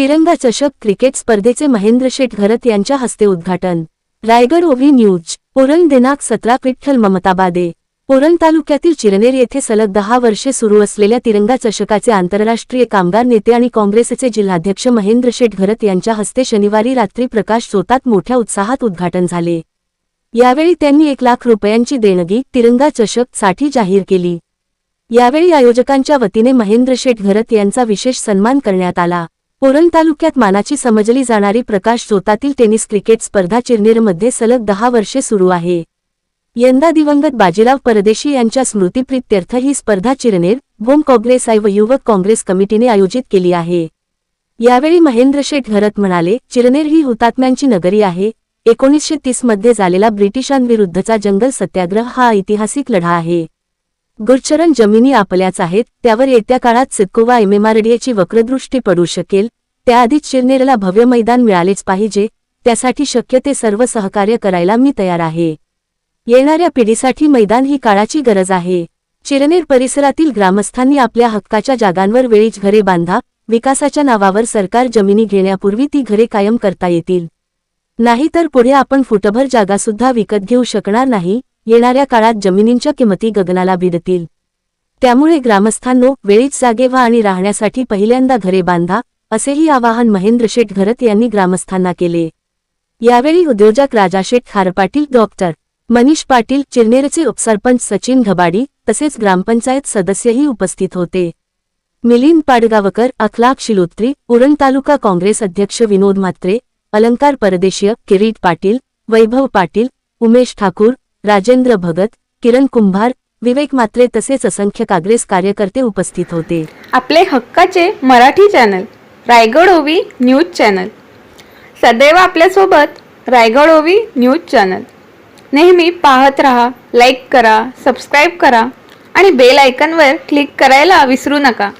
तिरंगा चषक क्रिकेट स्पर्धेचे महेंद्र शेठ घरत यांच्या हस्ते उद्घाटन. रायगड ओव्ही न्यूज पोरण दिनांक सतरा विठ्ठल ममताबादे पोरण तालुक्यातील चिरनेर येथे सलग दहा वर्षे सुरू असलेल्या तिरंगा चषकाचे आंतरराष्ट्रीय कामगार नेते आणि काँग्रेसचे जिल्हाध्यक्ष महेंद्र शेठ घरत यांच्या हस्ते शनिवारी रात्री प्रकाश जोतात मोठ्या उत्साहात उद्घाटन झाले. यावेळी त्यांनी एक लाख रुपयांची देणगी तिरंगा चषकसाठी जाहीर केली. यावेळी आयोजकांच्या वतीने महेंद्र शेठ घरत यांचा विशेष सन्मान करण्यात आला. पुरण तालुक्यात मानाची समजली जाणारी प्रकाश जोतातील टेनिस क्रिकेट स्पर्धा चिरनेरमध्ये सलग दहा वर्षे सुरू आहे. यंदा दिवंगत बाजीराव परदेशी यांच्या स्मृतीप्रित्यर्थ ही स्पर्धा चिरनेर होम काँग्रेस आय व युवक काँग्रेस कमिटीने आयोजित केली आहे. यावेळी महेंद्र शेठ घरत म्हणाले चिरनेर ही हुतात्म्यांची नगरी आहे. एकोणीसशे तीसमध्ये झालेला ब्रिटिशांविरुद्धचा जंगल सत्याग्रह हा ऐतिहासिक लढा आहे. गुरचरण जमिनी आपल्याच आहेत त्यावर येत्या काळात सिडको एमएमआरडीएची वक्रदृष्टी पडू शकेल त्याआधीच चिरनेरला भव्य मैदान मिळालेच पाहिजे त्यासाठी शक्य ते सर्व सहकार्य करायला मी तयार आहे. येणाऱ्या पिढीसाठी मैदान ही काळाची गरज आहे. चिरनेर परिसरातील ग्रामस्थांनी आपल्या हक्काच्या जागांवर वेळीच घरे बांधा विकासाच्या नावावर सरकार जमिनी घेण्यापूर्वी ती घरे कायम करता येतील. नाहीतर पुढे आपण फुटभर जागासुद्धा विकत घेऊ शकणार नाही येणाऱ्या काळात जमिनींच्या किमती गगनाला भिडतील. त्यामुळे ग्रामस्थांनो वेळीच जागे व्हा आणि राहण्यासाठी पहिल्यांदा घरे बांधा असेही आवाहन महेंद्र शेठ घरत यांनी ग्रामस्थांना केले. यावेळी उद्योजक राजाशेठ खारपाटील डॉक्टर मनीष पाटील चिरनेरचे उपसरपंच सचिन घबाडी तसेच ग्रामपंचायत सदस्यही उपस्थित होते. मिलिंद पाडगावकर अखलाक शिलोत्री उरण तालुका काँग्रेस अध्यक्ष विनोद म्हात्रे अलंकार परदेशीय किरीट पाटील वैभव पाटील उमेश ठाकूर राजेंद्र भगत किरण कुंभार विवेक मात्रे तसेच असंख्य काँग्रेस कार्यकर्ते उपस्थित होते. आपले हक्काचे मराठी चॅनल रायगड ओवी न्यूज चॅनल. सदैव आपल्यासोबत रायगड ओवी न्यूज चॅनल. नेहमी पाहत रहा लाईक करा सबस्क्राईब करा आणि बेल आयकनवर क्लिक करायला विसरू नका.